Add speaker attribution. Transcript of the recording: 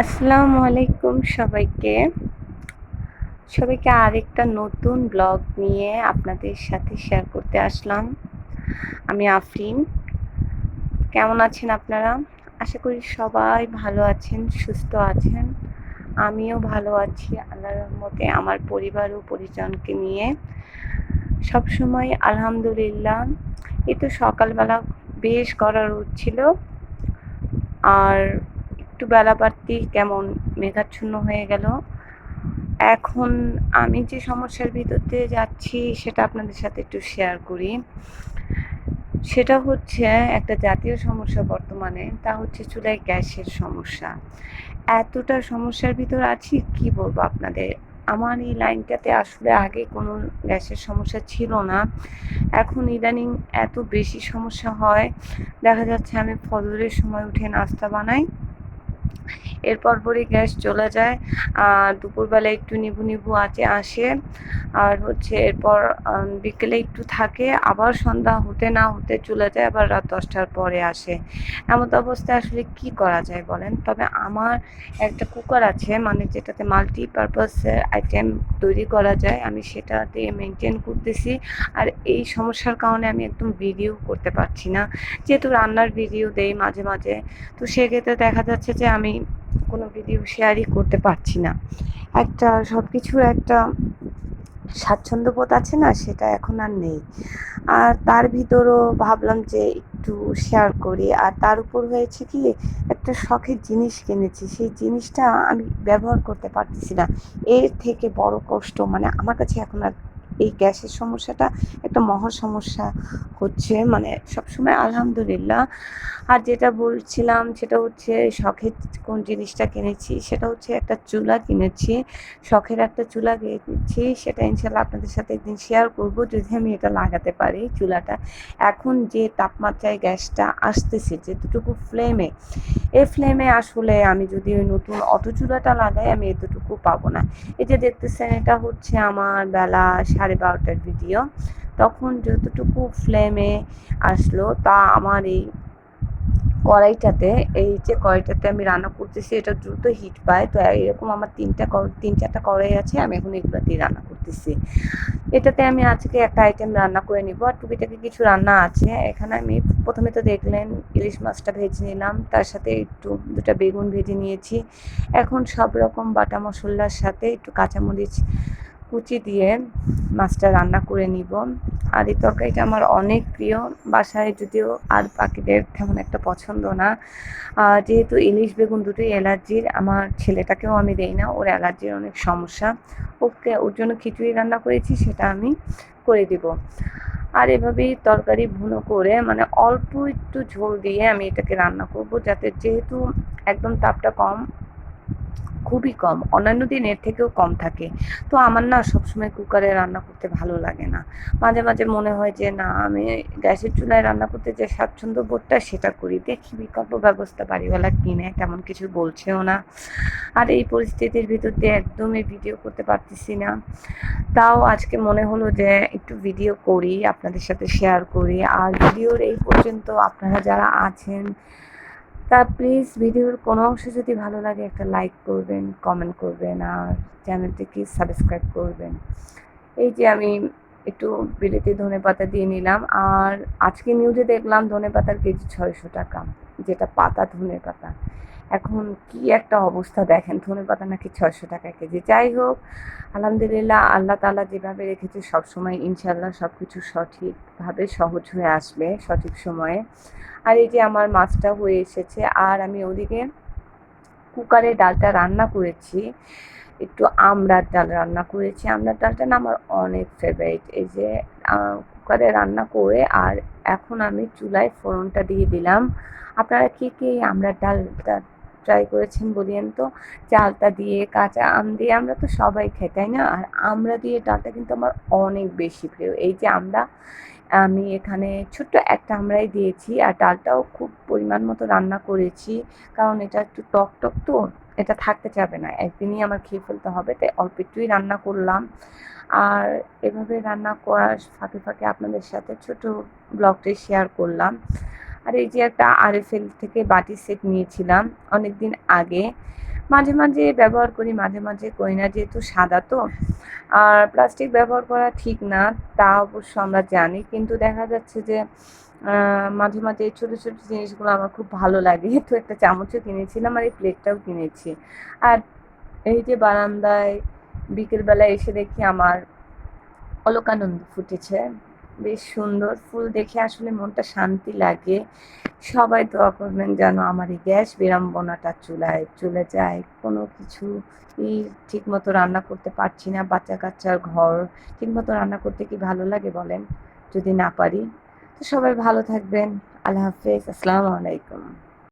Speaker 1: আসসালামু আলাইকুম সবাইকে। সবাইকে আরেকটা নতুন ব্লগ নিয়ে আপনাদের সাথে শেয়ার করতে আসলাম। আমি আফরিন। কেমন আছেন আপনারা? আশা করি সবাই ভালো আছেন, সুস্থ আছেন। আমিও ভালো আছি আল্লাহর রহমতে, আমার পরিবার ও পরিজনকে নিয়ে। সব সময় আলহামদুলিল্লাহ। এই তো সকালবেলা বেশ করার ছিল আর একটু বেলা বাড়তি কেমন মেঘাচ্ছন্ন হয়ে গেল। এখন আমি যে সমস্যার ভিতর দিয়ে যাচ্ছি সেটা আপনাদের সাথে একটু শেয়ার করি। সেটা হচ্ছে একটা জাতীয় সমস্যা বর্তমানে, তা হচ্ছে চুলায় গ্যাসের সমস্যা। এতটা সমস্যার ভিতর আছি, কি বলব আপনাদের? আমার এই লাইনটাতে আসলে আগে কোনো গ্যাসের সমস্যা ছিল না। এখন ইদানিং এত বেশি সমস্যা হয়। দেখা যাচ্ছে আমি ফজরের সময় উঠে নাস্তা বানাই। এরপর পরই গ্যাস চলে যায়। আর দুপুরবেলা একটু নিবু নিবু আছে আসে। আর হচ্ছে এরপর বিকেলে একটু থাকে। আবার সন্ধ্যা হতে না হতে চলে যায়, আবার রাত দশটার পরে আসে। এমন অবস্থায় আসলে কি করা যায় বলেন? তবে আমার একটা কুকার আছে মানে যেটাতে মাল্টি পারপাসের আইটেম তৈরি করা যায়। আমি সেটা দিয়ে মেনটেন করতেছি। আর এই সমস্যার কারণে আমি একদম ভিডিও করতে পারছি না। যেহেতু রান্নার ভিডিও দেই মাঝে মাঝে। তো সেক্ষেত্রে দেখা যাচ্ছে যে আমি কোনো ভিডিও শেয়ারই করতে পারছি না। একটা সব কিছুর একটা স্বাচ্ছন্দ্যবোধ আছে না, সেটা এখন আর নেই। আর তার ভিতরও ভাবলাম যে একটু শেয়ার করি। আর তার উপর হয়েছে কি, একটা শখের জিনিস কিনেছি। সেই জিনিসটা আমি ব্যবহার করতে পারতেছি না। এর থেকে বড় কষ্ট মানে আমার কাছে এখন আর এই গ্যাসের সমস্যাটা একটা মহা সমস্যা হচ্ছে। মানে সবসময় আলহামদুলিল্লাহ। আর যেটা বলছিলাম, সেটা হচ্ছে শখের কোন জিনিসটা কিনেছি, সেটা হচ্ছে একটা চুলা কিনেছি। শখের একটা চুলা কিনেছি, সেটা ইনশাল্লাহ আপনাদের সাথে একদিন শেয়ার করব, যদি আমি এটা লাগাতে পারি চুলাটা। এখন যে তাপমাত্রায় গ্যাসটা আসতেছে, যেতটুকু ফ্লেমে এই ফ্লেমে আসলে আমি যদি ওই নতুন অটো চুলাটা লাগাই, আমি এতটুকু পাবো না। এই যে দেখতেছেন, এটা হচ্ছে আমার বেলা সাড়ে বারোটার ভিডিও তখন যতটুকু ফ্লেমে আসলো, তা আমার এই কড়াইটাতে, এই যে কড়াইটাতে আমি রান্না করতেছি, এটা দ্রুত হিট পায়। তো এরকম আমার তিনটা তিন চারটা কড়াই আছে, আমি এখন এগুলো দিয়ে রান্না করতেছি। এটাতে আমি আজকে একটা আইটেম রান্না করে নিব। আর টুকিটাকি কিছু রান্না আছে। এখানে আমি প্রথমে তো দেখলেন, ইলিশ মাছটা ভেজে নিলাম। তার সাথে একটু, দুটা বেগুন ভেজে নিয়েছি। এখন সব রকম বাটা মশলার সাথে একটু কাঁচামরিচ কুচি দিয়ে মাছটা রান্না করে নিব। আর এই তরকারিটা আমার অনেক প্রিয়। বাসায় যদিও আর পাখিদের তেমন একটা পছন্দ না। যেহেতু ইলিশ বেগুন দুটোই অ্যালার্জির, আমার ছেলেটাকেও আমি দেই না, ওর অ্যালার্জির অনেক সমস্যা। ওকে, ওর জন্য খিচুড়ি রান্না করেছি, সেটা আমি করে দিব। আর এভাবেই তরকারি ভুনো করে মানে অল্প একটু ঝোল দিয়ে আমি এটাকে রান্না করব, যাতে যেহেতু একদম তাপটা কম খুবই কম। অন্যান্য দিন এর থেকেও কম থাকে। তো আমার না সবসময় কুকারে রান্না করতে ভালো লাগে না। মাঝে মাঝে মনে হয় যে, না, আমি গ্যাসের চুলায় রান্না করতে যে স্বাচ্ছন্দ্য বোধটা সেটা করি। দেখি বিকল্প ব্যবস্থা বাড়িওয়ালা কিনে, তেমন কিছু বলছেও না। আর এই পরিস্থিতির ভিতর দিয়ে একদমই ভিডিও করতে পারতেছি না। তাও আজকে মনে হলো যে, একটু ভিডিও করি, আপনাদের সাথে শেয়ার করি। আর ভিডিওর এই পর্যন্ত আপনারা যারা আছেন তা প্লিজ ভিডিওর কোনো অংশে যদি ভালো লাগে একটা লাইক করবেন কমেন্ট করবেন আর চ্যানেলটিকে সাবস্ক্রাইব করবেন। এই যে আমি একটু বিলেতি ধনে পাতা দিয়ে নিলাম আর আজকে নিউজে দেখলাম ধনে পাতার কেজি ছয়শো টাকা, যেটা পাতা ধনে পাতা। এখন কি একটা অবস্থা দেখেন, ধনে পাতা নাকি ছয়শো টাকা কেজি। যাই হোক, আলহামদুলিল্লাহ আল্লাহ তালা যেভাবে রেখেছে, সবসময় ইনশাল্লাহ সব কিছু সঠিকভাবে সহজ হয়ে আসবে, সঠিক সময়ে। আর এই যে আমার মাছটা হয়ে এসেছে, আর আমি ওদিকে কুকারে ডালটা রান্না করেছি, একটু আমড়ার ডাল রান্না করেছি। আমড়ার ডালটা না আমার অনেক ফেভারিট এই যে কুকারে রান্না করে, আর এখন আমি চুলায় ফোড়নটা দিয়ে দিলাম। আপনারা কে কে আমড়ার ডালটা ট্রাই করেছেন বলিয়েন তো, চালটা দিয়ে কাঁচা আম দিয়ে আমরা তো সবাই খাই, তাই না? আর আমরা দিয়ে ডালটা কিন্তু আমার অনেক বেশি প্রিয়। এই যে আমরা, আমি এখানে ছোট্ট একটা আমরাই দিয়েছি আর ডালটাও খুব পরিমাণ মতো রান্না করেছি, কারণ এটা একটু টক টক তো, এটা থাকতে চাবে না। একদিনই আমার খেয়ে ফেলতে হবে, তাই অল্প একটুই রান্না করলাম। আর এভাবে রান্না করার ফাঁকে ফাঁকে আপনাদের সাথে ছোট ব্লগটাই শেয়ার করলাম। আর এই যে একটা আরএফএল থেকে বাটি সেট নিয়েছিলাম অনেক দিন আগে। মাঝে মাঝে ব্যবহার করি, মাঝে মাঝে করি না, যেহেতু সাদা তো। আর প্লাস্টিক ব্যবহার করা ঠিক না, তা অবশ্য আমরা জানি। কিন্তু দেখা যাচ্ছে যে মাঝে মাঝে ছোটো ছোটো জিনিসগুলো আমার খুব ভালো লাগে। তো একটা চামচও কিনেছিলাম আর এই প্লেটটাও কিনেছি। আর এই যে বারান্দায় বিকেলবেলায় এসে দেখি আমার অলকানন্দ ফুটেছে। বেশ সুন্দর। ফুল দেখে আসলে মনটা শান্তি লাগে। সবাই দোয়া করবেন যেন আমার এই গ্যাস বিড়ম্বনাটা চুলায় চলে যায়। কোনো কিছু ঠিক মতো রান্না করতে পারছি না বাচ্চা কাচ্চার ঘর ঠিক মতো রান্না করতে কি ভালো লাগে বলেন? যদি না পারি। তো সবাই ভালো থাকবেন। আল্লাহ হাফেজ। আসসালামু আলাইকুম।